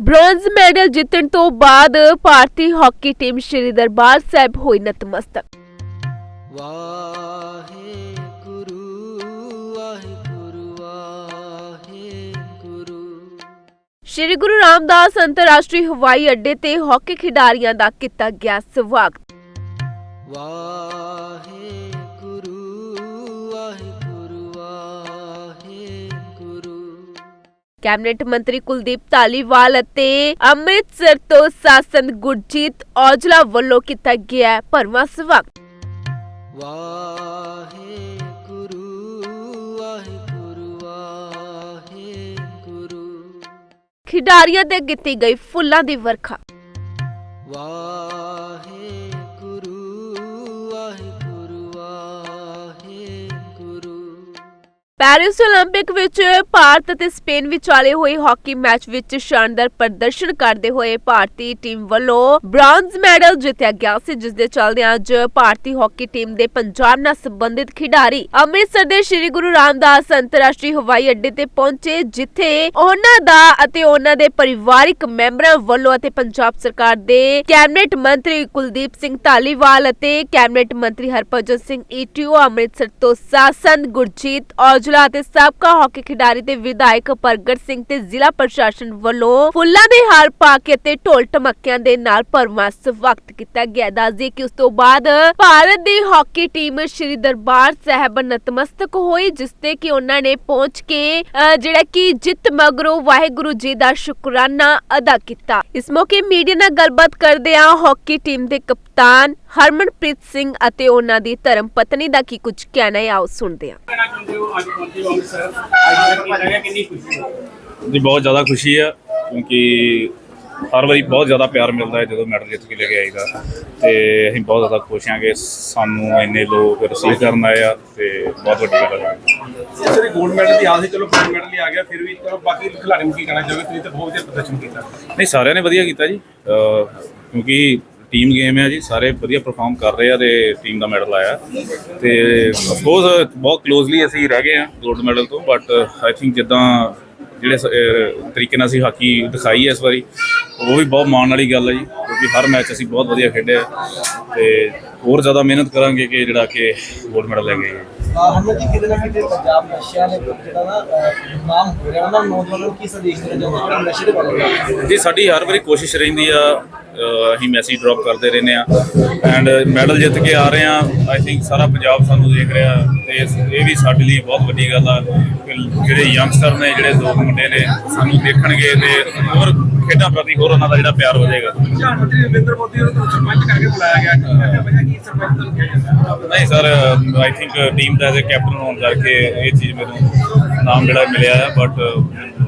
Bronze medal ਜਿੱਤਣ ਤੋਂ ਬਾਅਦ ਭਾਰਤੀ ਹਾਕੀ ਟੀਮ ਸ਼੍ਰੀ ਦਰਬਾਰ ਸਾਹਿਬ ਹੋਈ ਨਤਮਸਤਕ। ਵਾਹਿਗੁਰੂ ਵਾਹਿਗੁਰੂ ਵਾਹਿਗੁਰੂ। ਸ਼੍ਰੀ ਗੁਰੂ ਰਾਮਦਾਸ ਅੰਤਰਰਾਸ਼ਟਰੀ ਹਵਾਈ ਅੱਡੇ ਤੇ ਹਾਕੀ ਖਿਡਾਰੀਆਂ ਦਾ ਕੀਤਾ ਗਿਆ ਸਵਾਗਤ। ਵਾਹਿਗੁਰੂ। ਕੈਬਨਿਟ ਮੰਤਰੀ ਕੁਲਦੀਪ ਧਾਲੀਵਾਲ ਅਤੇ ਅੰਮ੍ਰਿਤਸਰ ਤੋਂ ਸਾਸਨ ਗੁਰਜੀਤ ਔਜਲਾ ਵੱਲੋਂ ਕੀਤਾ ਗਿਆ ਭਰਵਾਂ ਸਵਾਗਤ। ਵਾਹਿਗੁਰੂ ਵਾਹਿਗੁਰੂ ਵਾਹਿਗੁਰੂ। ਖਿਡਾਰੀਆਂ ਤੇ ਕੀਤੀ ਗਈ ਫੁੱਲਾਂ ਦੀ ਵਰਖਾ। ਵਾਹਿਗੁਰੂ ਪੈਰਿਸ 올림픽 ਵਿੱਚ ਭਾਰਤ ਅਤੇ ਸਪੇਨ ਵਿਚਾਲੇ ਹੋਏ ਹਾਕੀ ਮੈਚ ਵਿੱਚ ਸ਼ਾਨਦਾਰ ਪ੍ਰਦਰਸ਼ਨ ਕਰਦੇ ਹੋਏ ਭਾਰਤੀ ਟੀਮ ਵੱਲੋਂ ਬ੍ਰਾਂਜ਼ ਮੈਡਲ ਜਿੱਤਿਆ ਗਿਆ ਸੀ ਜਿਸ ਦੇ ਚੱਲਦਿਆਂ ਅੱਜ ਭਾਰਤੀ ਹਾਕੀ ਟੀਮ ਦੇ ਪੰਜਾਬ ਨਾਲ ਸੰਬੰਧਿਤ ਖਿਡਾਰੀ ਅੰਮ੍ਰਿਤਸਰ ਦੇ ਸ੍ਰੀ ਗੁਰੂ ਰਾਮਦਾਸ ਅੰਤਰਰਾਸ਼ਟਰੀ ਹਵਾਈ ਅੱਡੇ ਤੇ ਪਹੁੰਚੇ ਜਿੱਥੇ ਉਹਨਾਂ ਦਾ ਅਤੇ ਉਹਨਾਂ ਦੇ ਪਰਿਵਾਰਿਕ ਮੈਂਬਰਾਂ ਵੱਲੋਂ ਅਤੇ ਪੰਜਾਬ ਸਰਕਾਰ ਦੇ ਕੈਬਨਿਟ ਮੰਤਰੀ ਕੁਲਦੀਪ ਸਿੰਘ ਧਾਲੀਵਾਲ ਅਤੇ ਕੈਬਨਿਟ ਮੰਤਰੀ ਹਰਭਜਨ ਸਿੰਘ ਈਟੀਓ ਅੰਮ੍ਰਿਤਸਰ ਤੋਂ ਸਾਸਨ ਗੁਰਜੀਤ ਔਜਲਾ ਅਤੇ ਸਾਬਕਾ ਹਾਕੀ ਖਿਡਾਰੀ ਤੇ ਵਿਧਾਇਕ ਪ੍ਰਗਟ ਸਿੰਘ ਤੇ ਜ਼ਿਲ੍ਹਾ ਪ੍ਰਸ਼ਾਸਨ ਵੱਲੋਂ ਫੁੱਲਾਂ ਦੇ ਹਾਰ ਪਾ ਕੇ ਤੇ ਢੋਲ ਟਮਕਿਆਂ ਦੇ ਨਾਲ ਭਰਵਾਂ ਸਵਾਗਤ ਕੀਤਾ ਗਿਆ। ਦੱਸਦੇ ਕਿ ਉਸ ਤੋਂ ਬਾਅਦ ਭਾਰਤ ਦੀ ਹਾਕੀ ਟੀਮ ਸ਼੍ਰੀ ਦਰਬਾਰ ਸਾਹਿਬ ਨਤਮਸਤਕ ਹੋਈ, ਜਿਸ ਤੇ ਕਿ ਉਹਨਾਂ ਨੇ ਪਹੁੰਚ ਕੇ ਜਿਹੜਾ ਕਿ ਜਿੱਤ ਮਗਰੋਂ ਵਾਹਿਗੁਰੂ ਜੀ ਦਾ ਸ਼ੁਕਰਾਨਾ ਅਦਾ ਕੀਤਾ। ਇਸ ਮੌਕੇ ਮੀਡੀਆ ਨਾਲ ਗੱਲਬਾਤ ਕਰਦਿਆਂ ਹਾਕੀ ਟੀਮ ਦੇ ਕਪਤਾਨ ਹਰਮਨਪ੍ਰੀਤ ਸਿੰਘ ਅਤੇ ਉਹਨਾਂ ਦੀ ਧਰਮ ਪਤਨੀ ਦਾ ਕੀ ਕੁਝ ਕਹਿਣਾ ਹੈ ਆਓ ਸੁਣਦੇ ਹਾਂ। ਜੀ ਬਹੁਤ ਜ਼ਿਆਦਾ ਖੁਸ਼ੀ ਆ ਕਿਉਂਕਿ ਹਰ ਵਾਰੀ ਬਹੁਤ ਜ਼ਿਆਦਾ ਪਿਆਰ ਮਿਲਦਾ ਹੈ ਜਦੋਂ ਮੈਡਲ ਜਿੱਤ ਕੇ ਲੈ ਕੇ ਆਈਦਾ। ਤੇ ਅਸੀਂ ਬਹੁਤ ਜ਼ਿਆਦਾ ਖੁਸ਼ ਹਾਂ ਕਿ ਸਾਨੂੰ ਇੰਨੇ ਲੋਕ ਰਿਸੀਵ ਕਰਨ ਆਏ ਆ ਤੇ ਬਹੁਤ ਵੱਡੀ ਗੱਲ ਹੈ। ਜਿਹੜੇ 골ਡ ਮੈਡਲ ਦੀ ਆਸ ਸੀ ਚਲੋ 골ਡ ਮੈਡਲ ਹੀ ਆ ਗਿਆ ਫਿਰ ਵੀ ਚਲੋ ਬਾਕੀ ਖਿਡਾਰੀਆਂ ਨੂੰ ਕੀ ਕਹਿਣਾ ਚਾਹੋਗੇ? ਤੁਸੀਂ ਤਾਂ ਬਹੁਤ ਵਧੀਆ ਪ੍ਰਦਰਸ਼ਨ ਕੀਤਾ। ਨਹੀਂ ਸਾਰਿਆਂ ਨੇ ਵਧੀਆ ਕੀਤਾ ਜੀ। ਕਿਉਂਕਿ ਟੀਮ ਗੇਮ ਹੈ ਜੀ ਸਾਰੇ ਵਧੀਆ ਪਰਫਾਰਮ ਕਰ ਰਹੇ ਆ ਤੇ ਟੀਮ ਦਾ ਮੈਡਲ ਆਇਆ। ਤੇ ਅਫਕੋਰਸ ਬਹੁਤ ਕਲੋਜ਼ਲੀ ਅਸੀਂ ਰਹਿ ਗਏ ਆ 골ਡ ਮੈਡਲ ਤੋਂ ਬਟ ਆਈ ਥਿੰਕ ਜਿੱਦਾਂ ਜਿਹੜੇ ਤਰੀਕੇ ਨਾਲ ਅਸੀਂ ਹਾਕੀ ਦਿਖਾਈ ਹੈ ਇਸ ਵਾਰੀ ਉਹ ਵੀ ਬਹੁਤ ਮਾਣ ਵਾਲੀ ਗੱਲ ਹੈ ਜੀ ਕਿਉਂਕਿ ਹਰ ਮੈਚ ਅਸੀਂ ਬਹੁਤ ਵਧੀਆ ਖੇਡਿਆ ਤੇ ਹੋਰ ਜ਼ਿਆਦਾ ਮਿਹਨਤ ਕਰਾਂਗੇ ਕਿ ਜਿਹੜਾ ਕਿ 골ਡ ਮੈਡਲ ਲੈ ਕੇ ਹਮਲੇ ਦੀ ਕਿਤੇ ਨਾ ਕਿਤੇ ਪੰਜਾਬ ਨਸ਼ਿਆਂ ਨੇ ਜਿਹੜਾ ਨਾ ਨਾਮ ਹੋ ਰਿਹਾ ਉਹਨਾਂ ਨੌਜਵਾਨਾਂ ਨੂੰ ਕੀ ਸੰਦੇਸ਼ ਦੇਣਾ ਚਾਹੁੰਦੇ ਨਸ਼ੇ ਦੇ ਬਾਰੇ? ਜੀ ਸਾਡੀ ਹਰ ਵਾਰੀ ਕੋਸ਼ਿਸ਼ ਰਹਿੰਦੀ ਆ ਅਸੀਂ ਮੈਸੇਜ ਡ੍ਰੌਪ ਕਰਦੇ ਰਹਿੰਦੇ ਆ ਐਂਡ ਮੈਡਲ ਜਿੱਤ ਕੇ ਆ ਰਹੇ ਆ ਆਈ ਥਿੰਕ ਸਾਰਾ ਪੰਜਾਬ ਸਾਨੂੰ ਦੇਖ ਰਿਹਾ ਤੇ ਇਹ ਵੀ ਸਾਡੇ ਲਈ ਬਹੁਤ ਵੱਡੀ ਗੱਲ ਆ। ਕਿ ਜਿਹੜੇ ਯੰਗਸਟਰ ਨੇ ਜਿਹੜੇ ਦੋ ਮੁੰਡੇ ਨੇ ਸਾਨੂੰ ਦੇਖਣਗੇ ਤੇ ਹੋਰ ਖੇਡਾਂ ਪ੍ਰਤੀ ਹੋਰ ਉਹਨਾਂ ਦਾ ਜਿਹੜਾ ਪਿਆਰ ਹੋ ਜਾਏਗਾ। ਪ੍ਰਧਾਨ ਮੰਤਰੀ ਨਰਿੰਦਰ ਮੋਦੀ ਨੂੰ ਤਾਂ ਸਰਪੰਚ ਕਰਕੇ ਬੁਲਾਇਆ ਗਿਆ। ਕੀ ਕਹਿੰਦੇ ਵਜ੍ਹਾ ਕੀ ਸਰਪੰਚ ਨੂੰ ਕਿਹਾ ਜਾਂਦਾ ਨਹੀਂ ਸਰ ਆਈ ਥਿੰਕ ਟੀਮ ਦਾ ਐਜ਼ ਅ ਕੈਪਟਨ ਹੋਣ ਕਰਕੇ ਇਹ ਚੀਜ਼ ਮੈਨੂੰ ਨਾਮ ਜਿਹੜਾ ਮਿਲਿਆ ਹੈ ਬਟ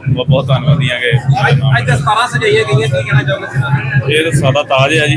ਬਹੁਤ ਬਹੁਤ ਧੰਨਵਾਦੀ ਹਾਂ ਕਿ ਅੱਜ ਅੱਜ ਦਾ 17 ਸਜਾਈਆਂ ਗਈਆਂ ਕੀ ਕਹਿਣਾ ਚਾਹੋਗੇ? ਇਹ ਤਾਂ ਸਾਡਾ ਤਾਜ ਹੈ ਜੀ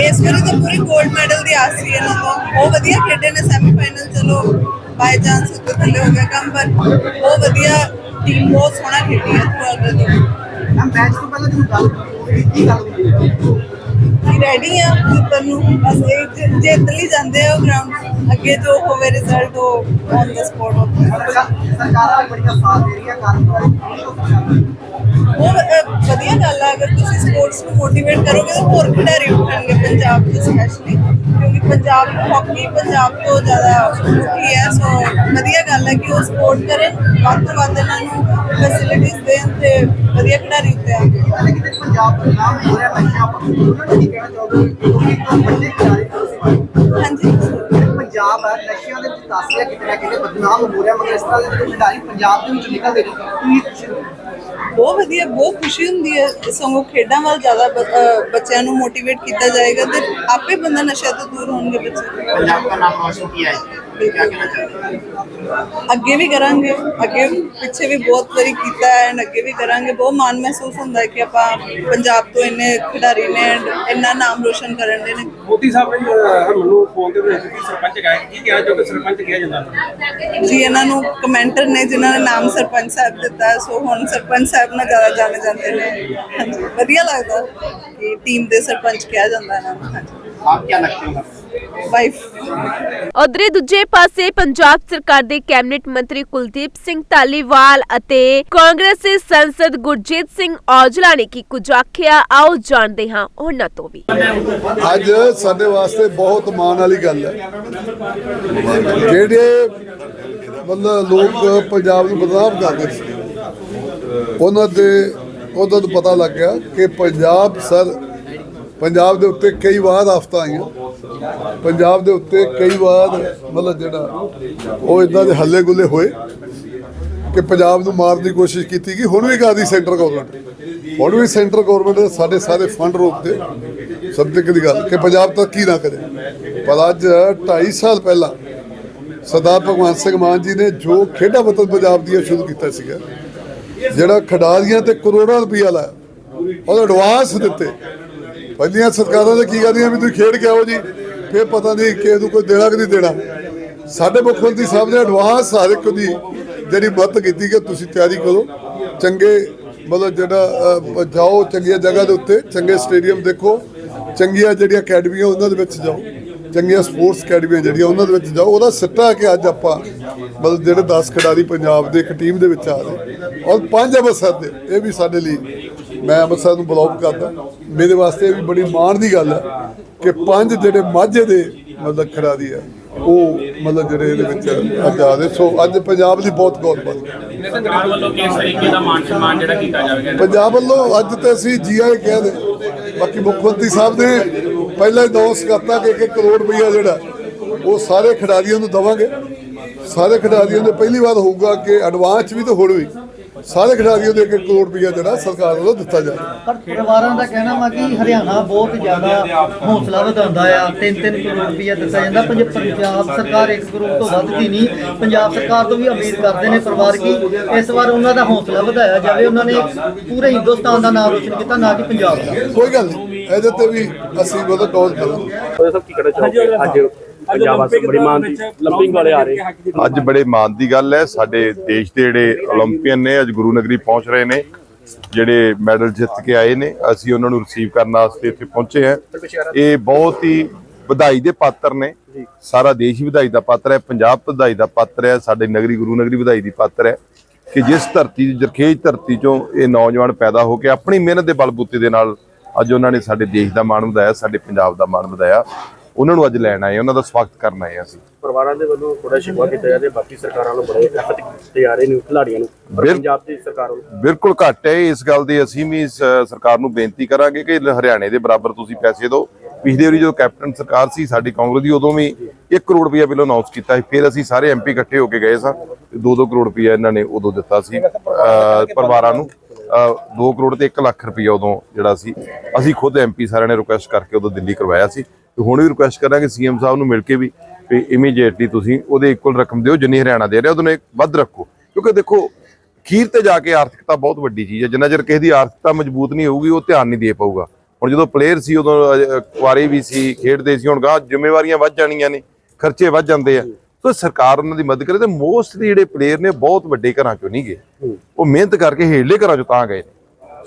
ਇਸ ਵਾਰੀ ਤਾਂ ਪੂਰੀ 골ਡ ਮੈਡਲ ਦੀ ਆਸ ਸੀ ਇਹਨਾਂ ਤੋਂ ਬਹੁਤ ਵਧੀਆ ਖੇਡੇ ਨੇ ਸੈਮੀਫਾਈਨਲ ਚਲੋ ਬਾਈ ਚਾਂਸ ਉੱਤੇ ਥੱਲੇ ਹੋ ਗਿਆ ਕੰਮ ਪਰ ਬਹੁਤ ਵਧੀਆ ਟੀਮ ਬਹੁਤ ਸੋਹਣਾ ਖੇਡੀ ਹੈ ਅੱਗੇ ਤੋਂ ਮੈਂ ਮੈਚ ਤੋਂ ਪਹਿਲਾਂ ਤੁਹਾਨੂੰ ਗੱਲ ਕੀ ਗੱਲ ਹੋਈ ਕਿ ਰੈਡੀ ਆ ਜਿੱਤਣ ਨੂੰ। ਬਸ ਇਹ ਜਿ- ਜਿੱਤ ਲਈ ਜਾਂਦੇ ਆ ਗਰਾਊਂਡ ਅੱਗੇ ਜੋ ਹੋਵੇ ਰਿਜ਼ਲਟ ਉਹ ਔਨ ਦਾ ਸਪੋਟ ਹੁੰਦਾ ਸਰਕਾਰਾਂ ਵੀ ਬੜੀਆਂ ਸਾਥ ਦੇ ਰਹੀਆਂ ਕਾਰਨ ਅ, ਵਧੀਆ ਗੱਲ ਆ ਅਗਰ ਤੁਸੀਂ ਸਪੋਰਟਸ ਨੂੰ ਮੋਟੀਵੇਟ ਕਰੋਗੇ ਤਾਂ ਹੋਰ ਖਿਡਾਰੀ ਉੱਠਣਗੇ ਪੰਜਾਬ ਤੋਂ ਸਪੈਸ਼ਲੀ ਕਿਉਂਕਿ ਪੰਜਾਬ ਹਾਕੀ ਪੰਜਾਬ ਤੋਂ ਜ਼ਿਆਦਾ ਉੱਠੀ ਹੈ ਸੋ ਵਧੀਆ ਗੱਲ ਹੈ ਕਿ ਉਹ ਸਪੋਰਟ ਕਰਨ ਵੱਧ ਤੋਂ ਵੱਧ ਇਹਨਾਂ ਨੂੰ ਫੈਸਿਲਿਟੀਜ਼ ਦੇਣ ਤੇ ਵਧੀਆ ਖਿਡਾਰੀ ਉੱਤੇ ਆਉਣਗੇ ਕਿਤੇ ਪੰਜਾਬ ਦਾ ਨਾਮ ਹੋ ਰਿਹਾ ਨਸ਼ਿਆਂ ਪਰ ਉਹਨਾਂ ਨੂੰ ਕੀ ਕਹਿਣਾ ਚਾਹੋਗੇ ਕਿਉਂਕਿ ਇੱਕ ਵੱਡੇ ਖਿਡਾਰੀ। ਹਾਂਜੀ ਪੰਜਾਬ ਹੈ ਨਸ਼ਿਆਂ ਦੇ ਵਿੱਚ ਦੱਸ ਰਿਹਾ ਕਿਤੇ ਨਾ ਕਿਤੇ ਬਦਨਾਮ ਹੋ ਰਿਹਾ ਮਗਰ ਇਸ ਤਰ੍ਹਾਂ ਦੇ ਖਿਡਾਰੀ ਪੰਜਾਬ ਦੇ ਵਿੱਚੋਂ ਨਿਕਲਦੇ ਨੇ ਤੁਸੀਂ ਹੋ ਬਹੁਤ ਵਧੀਆ, ਬਹੁਤ ਖੁਸ਼ੀ ਹੁੰਦੀ ਹੈ ਸਗੋਂ ਖੇਡਾਂ ਵੱਲ ਜ਼ਿਆਦਾ ਬ- ਬੱਚਿਆਂ ਨੂੰ ਮੋਟੀਵੇਟ ਕੀਤਾ ਜਾਏਗਾ ਤੇ ਆਪੇ ਬੰਦਾ ਨਸ਼ਾ ਤੋਂ ਦੂਰ ਹੋਣਗੇ ਬੱਚੇ। ਪੰਜਾਬ ਦਾ ਨਾਮ ਰੋਸ਼ਨ ਕੀਤਾ ਹੈ? ਅੱਗੇ ਵੀ ਕਰਾਂਗੇ। ਅੱਗੇ ਪਿੱਛੇ ਵੀ ਬਹੁਤ ਵਾਰੀ ਕੀਤਾ ਹੈ ਐਂਡ ਅੱਗੇ ਵੀ ਕਰਾਂਗੇ। ਬਹੁਤ ਮਾਣ ਮਹਿਸੂਸ ਹੁੰਦਾ ਹੈ ਕਿ ਆਪਾਂ ਪੰਜਾਬ ਤੋਂ ਇੰਨੇ ਖਿਡਾਰੀ ਨੇ and ਇੰਨਾ ਨਾਮ ਰੋਸ਼ਨ ਕਰਨ ਦੇ ਨੇ। ਮੋਦੀ ਸਾਹਿਬ ਨੇ ਮੈਨੂੰ ਫੋਨ ਤੇ ਦੱਸਿਆ ਕਿ ਸਰਪੰਚ ਗਏ ਕੀ ਕਿਹਾ ਜੋ ਕਿ ਸਰਪੰਚ ਕਿਹਾ ਜਾਂਦਾ? ਜੀ ਇਹਨਾਂ ਨੂੰ ਕਮੈਂਟਰ ਨੇ ਜਿਨ੍ਹਾਂ ਨੇ ਨਾਮ ਸਰਪੰਚ ਸਾਹਿਬ ਦਿੱਤਾ ਹੈ, ਸੋ ਹੁਣ ਸਰਪੰਚ ਸਾਹਿਬ ਨਾਲ ਜ਼ਿਆਦਾ ਜਾਣੇ ਜਾਂਦੇ ਨੇ। ਹਾਂਜੀ ਵਧੀਆ ਲੱਗਦਾ ਕਿ ਟੀਮ ਦੇ ਸਰਪੰਚ ਕਿਹਾ ਜਾਂਦਾ ਇਹਨਾਂ ਨੂੰ ਹਾਂਜੀ ਆਪ ਕੀ ਲੱਗਦੇ ਹੋ? ਵਾਈਫ ਉਧਰੇ ਦੂਜੇ ਪਾਸੇ ਪੰਜਾਬ ਸਰਕਾਰ ਦੇ ਕੈਬਨਿਟ ਮੰਤਰੀ ਕੁਲਦੀਪ ਸਿੰਘ ਧਾਲੀਵਾਲ ਅਤੇ ਕਾਂਗਰਸੀ ਸੰਸਦ ਗੁਰਜੀਤ ਸਿੰਘ ਔਜਲਾ ਨੇ ਕੀ ਕੁਝ ਆਖਿਆ ਆਓ ਜਾਣਦੇ ਹਾਂ ਉਹਨਾਂ ਤੋਂ ਵੀ। ਅੱਜ ਸਾਡੇ ਵਾਸਤੇ ਬਹੁਤ ਮਾਣ ਵਾਲੀ ਗੱਲ ਹੈ। ਜਿਹੜੇ ਮਤਲਬ ਲੋਕ ਪੰਜਾਬ ਨੂੰ ਬਦਨਾਮ ਕਰਦੇ ਸੀ ਉਹਨਾਂ ਦੇ ਉਹਨਾਂ ਨੂੰ ਪਤਾ ਲੱਗ ਗਿਆ ਕਿ ਪੰਜਾਬ ਸਰ ਪੰਜਾਬ ਦੇ ਉੱਤੇ ਕਈ ਵਾਰ ਆਫਤਾਂ ਆਈਆਂ। ਪੰਜਾਬ ਦੇ ਉੱਤੇ ਕਈ ਵਾਰ ਮਤਲਬ ਜਿਹੜਾ ਉਹ ਇਦਾਂ ਦੇ ਹੱਲੇ ਗੁੱਲੇ ਹੋਏ ਕਿ ਪੰਜਾਬ ਨੂੰ ਮਾਰਨ ਦੀ ਕੋਸ਼ਿਸ਼ ਕੀਤੀ ਗਈ। ਹੁਣ ਵੀ ਕਰਦੀ ਸੈਂਟਰ ਗਵਰਨਮੈਂਟ? ਹੁਣ ਵੀ ਸੈਂਟਰ ਗਵਰਨਮੈਂਟ ਦੇ ਸਾਡੇ ਸਾਰੇ ਫੰਡ ਰੋਕਦੇ ਸਭ ਤੋਂ ਦੀ ਗੱਲ ਕਿ ਪੰਜਾਬ ਤਰੱਕੀ ਨਾ ਕਰੇ। ਪਰ ਅੱਜ 2.5 ਸਾਲ ਪਹਿਲਾਂ ਸਰਦਾਰ ਭਗਵੰਤ ਸਿੰਘ ਮਾਨ ਜੀ ਨੇ ਜੋ ਖੇਡਾਂ ਵਤਨ ਪੰਜਾਬ ਦੀਆਂ ਸ਼ੁਰੂ ਕੀਤਾ ਸੀਗਾ, ਜਿਹੜਾ ਖਿਡਾਰੀਆਂ ਤੇ ਕਰੋੜਾਂ ਰੁਪਈਆ ਲਾਇਆ, ਉਹਦਾ ਐਡਵਾਂਸ ਦਿੱਤੇ। ਪਹਿਲੀਆਂ ਸਰਕਾਰਾਂ ਨੇ ਕੀ ਕਰਦੀਆਂ ਵੀ ਤੁਸੀਂ ਖੇਡ ਕੇ ਆਓ ਜੀ, ਫਿਰ ਪਤਾ ਨਹੀਂ ਕਿ ਨੂੰ ਕੋਈ ਦੇਣਾ ਕਿ ਨਹੀਂ ਦੇਣਾ। ਸਾਡੇ ਮੁੱਖ ਮੰਤਰੀ ਸਾਹਿਬ ਨੇ ਐਡਵਾਂਸ ਹਰ ਇੱਕ ਦੀ ਜਿਹੜੀ ਮਦਦ ਕੀਤੀ ਕਿ ਤੁਸੀਂ ਤਿਆਰੀ ਕਰੋ। ਚੰਗੇ ਮਤਲਬ ਜਿਹੜਾ ਜਾਓ ਚੰਗੀਆਂ ਜਗ੍ਹਾ ਦੇ ਉੱਤੇ, ਚੰਗੇ ਸਟੇਡੀਅਮ ਦੇਖੋ, ਚੰਗੀਆਂ ਜਿਹੜੀਆਂ ਅਕੈਡਮੀਆਂ ਉਹਨਾਂ ਦੇ ਵਿੱਚ ਜਾਓ, ਚੰਗੀਆਂ ਸਪੋਰਟਸ ਅਕੈਡਮੀਆਂ ਜਿਹੜੀਆਂ ਉਹਨਾਂ ਦੇ ਵਿੱਚ ਜਾਓ, ਉਹਦਾ ਸਿੱਟਾ ਕਿ ਅੱਜ ਆਪਾਂ ਮਤਲਬ ਜਿਹੜੇ 10 ਖਿਡਾਰੀ ਪੰਜਾਬ ਦੇ ਇੱਕ ਟੀਮ ਦੇ ਵਿੱਚ ਆ ਰਹੇ। ਔਰ ਪੰਜ ਅੰਮ੍ਰਿਤਸਰ ਦੇ, ਇਹ ਵੀ ਸਾਡੇ ਲਈ ਮੈਂ ਅੰਮ੍ਰਿਤਸਰ ਨੂੰ ਬਲੌਕ ਕਰਦਾ। ਮੇਰੇ ਵਾਸਤੇ ਵੀ ਬੜੀ ਮਾਣ ਦੀ ਗੱਲ ਹੈ ਕਿ ਪੰਜ ਜਿਹੜੇ ਮਾਝੇ ਦੇ ਮਤਲਬ ਖਿਡਾਰੀ ਆ ਉਹ ਮਤਲਬ ਜਿਹੜੇ ਇਹਦੇ ਵਿੱਚ ਅੱਜ ਆ ਰਹੇ ਸੋ ਅੱਜ ਪੰਜਾਬ ਦੀ ਬਹੁਤ ਗੌਰ ਵੱਧ ਗਈ ਸਰਕਾਰ ਵੱਲੋਂ ਕਿਸ ਤਰੀਕੇ ਦਾ ਮਾਨ ਸਨਮਾਨ ਜਿਹੜਾ ਕੀਤਾ ਜਾਵੇਗਾ ਪੰਜਾਬ ਵੱਲੋਂ ਅੱਜ ਤੇ ਅਸੀਂ ਜੀਆਈ ਕਹਿ ਦੇ। ਬਾਕੀ ਮੁੱਖ ਮੰਤਰੀ ਸਾਹਿਬ ਨੇ ਪਹਿਲਾਂ ਹੀ ਅਨਾਉਂਸ ਕਰਤਾ ਕਿ 1 ਕਰੋੜ ਰੁਪਈਆ ਜਿਹੜਾ ਉਹ ਸਾਰੇ ਖਿਡਾਰੀਆਂ ਨੂੰ ਦਵਾਂਗੇ। ਸਾਰੇ ਖਿਡਾਰੀਆਂ ਨੂੰ ਪਹਿਲੀ ਵਾਰ ਹੋਊਗਾ ਕਿ ਐਡਵਾਂਸ ਵੀ ਤੇ ਹੁਣ ਵੀ। ਸਾਰੇ ਖਿਡਾਰੀਆਂ ਨੂੰ 1 ਕਰੋੜ ਰੁਪਈਆ ਜਿਹੜਾ ਸਰਕਾਰ ਵੱਲੋਂ ਦਿੱਤਾ ਪਰ ਪਰਿਵਾਰਾਂ ਦਾ ਕਹਿਣਾ ਵਾ ਕਿ ਹਰਿਆਣਾ ਬਹੁਤ ਜ਼ਿਆਦਾ ਹੌਸਲਾ ਵਧਾਉਂਦਾ ਆ। 3-3 ਕਰੋੜ ਰੁਪਇਆ ਦਿੱਤਾ ਜਾਂਦਾ। ਪੰਜ ਪੰਜਾਬ ਸਰਕਾਰ 1 ਕਰੋੜ ਤੋਂ ਵੱਧ ਦੀ ਨਹੀਂ। ਪੰਜਾਬ ਸਰਕਾਰ ਤੋਂ ਵੀ ਉਮੀਦ ਕਰਦੇ ਨੇ ਪਰਿਵਾਰ ਕੀ ਇਸ ਵਾਰ ਉਹਨਾਂ ਦਾ ਹੌਸਲਾ ਵਧਾਇਆ ਜਾਵੇ। ਉਹਨਾਂ ਨੇ ਪੂਰੇ ਹਿੰਦੁਸਤਾਨ ਦਾ ਨਾਮ ਰੋਸ਼ਨ ਕੀਤਾ ਨਾ ਕਿ ਪੰਜਾਬ ਦਾ। ਕੋਈ ਗੱਲ ਨਹੀਂ। ਇਹਦੇ ਤੇ ਵੀ ਅਸੀਂ ਮਤਲਬ ਗੌਰ ਕਰਾਂਗੇ। ਅੱਜ ਪੰਜਾਬ ਅੱਜ ਬੜੇ ਮਾਨ ਦੀ ਗੱਲ ਹੈ। ਸਾਡੇ ਦੇਸ਼ ਦੇ ਜਿਹੜੇ 올림픽ੀਅਨ ਨੇ ਅੱਜ ਗੁਰੂ ਨਗਰੀ ਪਹੁੰਚ ਰਹੇ ਨੇ। ਜਿਹੜੇ ਮੈਡਲ ਜਿੱਤ ਕੇ ਆਏ ਨੇ ਅਸੀਂ ਉਹਨਾਂ ਨੂੰ ਰਿਸੀਵ ਕਰਨ ਵਾਸਤੇ ਇੱਥੇ ਪਹੁੰਚੇ ਆ ਇਹ ਬਹੁਤ ਹੀ ਵਧਾਈ ਦੇ ਪਾਤਰ ਨੇ। ਸਾਰਾ ਦੇਸ਼ ਹੀ ਵਧਾਈ ਦਾ ਪਾਤਰ ਹੈ। ਪੰਜਾਬ ਵਧਾਈ ਦਾ ਪਾਤਰ ਹੈ। ਸਾਡੇ ਨਗਰੀ ਗੁਰੂ ਨਗਰੀ ਵਧਾਈ ਦੀ ਪਾਤਰ ਹੈ। ਕਿ ਜਿਸ ਧਰਤੀ ਜਰਖੇਜ ਧਰਤੀ ਚੋਂ ਇਹ ਨੌਜਵਾਨ ਪੈਦਾ ਹੋ ਕੇ ਆਪਣੀ ਮਿਹਨਤ ਦੇ ਬਲਬੂਤੇ ਦੇ ਨਾਲ ਅੱਜ ਉਹਨਾਂ ਨੇ ਸਾਡੇ ਦੇਸ਼ ਦਾ ਮਾਣ ਵਧਾਇਆ ਸਾਡੇ ਪੰਜਾਬ ਦਾ ਮਾਣ ਵਧਾਇਆ। ਉਹਨਾਂ ਨੂੰ ਅੱਜ ਲੈਣ ਆਏ ਉਹਨਾਂ ਦਾ ਸਵਾਗਤ ਕਰਨ ਆਏ ਅਸੀਂ। ਪਰਿਵਾਰਾਂ ਦੇ ਵੱਲੋਂ ਥੋੜਾ ਸ਼ਿਕਵਾ ਕੀਤਾ ਜਾਂਦਾ ਬਾਕੀ ਸਰਕਾਰਾਂ ਨੂੰ ਬੜੇ ਐਫਰਟ ਕੀਤੇ ਜਾ ਰਹੇ ਨੇ ਖਿਡਾਰੀਆਂ ਨੂੰ ਪੰਜਾਬ ਦੀ ਸਰਕਾਰ ਵੱਲੋਂ ਬਿਲਕੁਲ ਘੱਟ ਹੈ ਇਸ ਗੱਲ ਦੀ ਅਸੀਂ ਵੀ ਸਰਕਾਰ ਨੂੰ ਬੇਨਤੀ ਕਰਾਂਗੇ ਕਿ ਹਰਿਆਣੇ ਦੇ ਬਰਾਬਰ ਤੁਸੀਂ ਪੈਸੇ ਦਿਓ। ਪਿਛਲੇ ਵਾਰੀ ਜਦੋਂ ਕੈਪਟਨ ਸਰਕਾਰ ਸੀ ਸਾਡੀ ਕਾਂਗਰਸ ਦੀ ਉਦੋਂ ਵੀ 1 ਕਰੋੜ ਰੁਪਇਆ ਬਿੱਲ ਅਨਾਉਂਸ ਕੀਤਾ ਸੀ ਫਿਰ ਅਸੀਂ ਸਾਰੇ ਐਮਪੀ ਇਕੱਠੇ ਹੋ ਕੇ ਗਏ ਸਾਂ 2-2 ਕਰੋੜ ਰੁਪਇਆ ਇਹਨਾਂ ਨੇ ਉਦੋਂ ਦਿੱਤਾ ਸੀ ਪਰਿਵਾਰਾਂ ਨੂੰ 2 ਕਰੋੜ ਤੇ 1 ਲੱਖ ਰੁਪਇਆ ਉਦੋਂ ਜਿਹੜਾ ਸੀ ਅਸੀਂ ਖੁਦ ਐਮਪੀ ਸਾਰਿਆਂ ਨੇ ਰਿਕੁਐਸਟ ਕਰਕੇ ਉਦੋਂ ਦਿੱਲੀ ਕਰਵਾਇਆ ਸੀ। ਤੇ ਹੁਣ ਵੀ ਰਿਕੁਐਸਟ ਕਰਾਂਗੇ ਸੀਐਮ ਸਾਹਿਬ ਨੂੰ ਮਿਲ ਕੇ ਵੀ ਕਿ ਇਮੀਡੀਏਟਲੀ ਤੁਸੀਂ ਉਹਦੇ ਇਕੁਅਲ ਰਕਮ ਦਿਓ, ਜਿੰਨੀ ਹਰਿਆਣਾ ਦੇ ਰਿਹਾ, ਉਹਦੋਂ ਵੱਧ ਰੱਖੋ। ਕਿਉਂਕਿ ਦੇਖੋ, ਖੀਰ ਤੇ ਜਾ ਕੇ ਆਰਥਿਕਤਾ ਬਹੁਤ ਵੱਡੀ ਚੀਜ਼ ਹੈ। ਜਿੰਨਾ ਚਿਰ ਕਿਸੇ ਦੀ ਆਰਥਿਕਤਾ ਮਜ਼ਬੂਤ ਨਹੀਂ ਹੋਊਗੀ, ਉਹ ਧਿਆਨ ਨਹੀਂ ਦੇ ਪਾਊਗਾ। ਹੁਣ ਜਦੋਂ ਪਲੇਅਰ ਸੀ, ਉਦੋਂ ਕੁਆਰੇ ਵੀ ਸੀ, ਖੇਡਦੇ ਸੀ, ਹੁਣ ਗਾਂ ਜ਼ਿੰਮੇਵਾਰੀਆਂ ਵੱਧ ਜਾਣੀਆਂ ਨੇ, ਖਰਚੇ ਵੱਧ ਜਾਂਦੇ ਆ। ਸੋ ਸਰਕਾਰ ਉਹਨਾਂ ਦੀ ਮਦਦ ਕਰੇ ਤੇ ਮੋਸਟਲੀ ਜਿਹੜੇ ਪਲੇਅਰ ਨੇ, ਬਹੁਤ ਵੱਡੇ ਘਰਾਂ ਚੋਂ ਨਹੀਂ ਗਏ। ਉਹ ਮਿਹਨਤ ਕਰਕੇ ਹੇਠਲੇ ਘਰਾਂ ਚੋਂ ਤਾਂ ਗਏ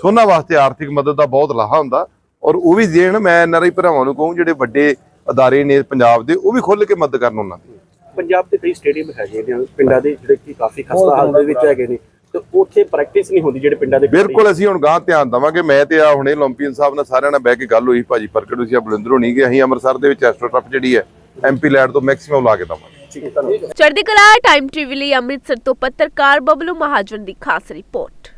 ਸੋ ਉਹਨਾਂ ਵਾਸਤੇ ਆਰਥਿਕ ਮਦਦ ਦਾ ਬਹੁਤ ਲਾਹਾ ਹੁੰਦਾ। ਔਰ ਉਹ ਵੀ ਦੇਣ ਮੈਂ ਐਨਆਰਆਈ ਭਰਾਵਾਂ ਨੂੰ ਕਹੂੰ ਜਿਹੜੇ ਵੱਡੇ ਅਦਾਰੇ ਨੇ ਪੰਜਾਬ ਦੇ ਉਹ ਵੀ ਖੁੱਲ ਕੇ ਮਦਦ ਕਰਨ ਉਹਨਾਂ ਦੀ। ਪੰਜਾਬ ਦੇ ਕਈ ਸਟੇਡੀਅਮ ਹੈਗੇ ਨੇ ਪਿੰਡਾਂ ਦੇ ਜਿਹੜੇ ਕਿ ਕਾਫੀ ਖਸਤਾ ਹਾਲਤ ਦੇ ਵਿੱਚ ਹੈਗੇ ਨੇ ਤੇ ਉੱਥੇ ਪ੍ਰੈਕਟਿਸ ਨਹੀਂ ਹੁੰਦੀ ਜਿਹੜੇ ਪਿੰਡਾਂ ਦੇ ਬਿਲਕੁਲ ਅਸੀਂ ਹੁਣ ਗਾਂ ਧਿਆਨ ਦਵਾਂਗੇ ਮੈਂ ਤੇ ਆ ਹੁਣੇ 올림픽ਨ ਸਾਹਿਬ ਨਾਲ ਸਾਰਿਆਂ ਨਾਲ ਬਹਿ ਕੇ ਗੱਲ ਹੋਈ ਭਾਜੀ ਪ੍ਰਗਟ ਸੀ ਬਲਿੰਦਰੋਂ ਨਹੀਂ ਗਏ ਅਸੀਂ ਅੰਮ੍ਰਿਤਸਰ ਦੇ ਵਿੱਚ ਐਸਟ੍ਰੋ ਟਰਫ ਜਿਹੜੀ ਹੈ ਐਮਪੀ ਲੈਡ ਤੋਂ ਮੈਕਸਿਮਮ ਲਾ ਕੇ ਦਵਾਂਗੇ। ਚੜ੍ਹਦੀ ਕਲਾ ਟਾਈਮ ਟੀਵੀ ਲਈ ਅੰਮ੍ਰਿਤਸਰ ਤੋਂ ਪੱਤਰਕਾਰ ਬਬਲੂ ਮਹਾਜਨ ਦੀ ਖਾਸ ਰਿਪੋਰਟ।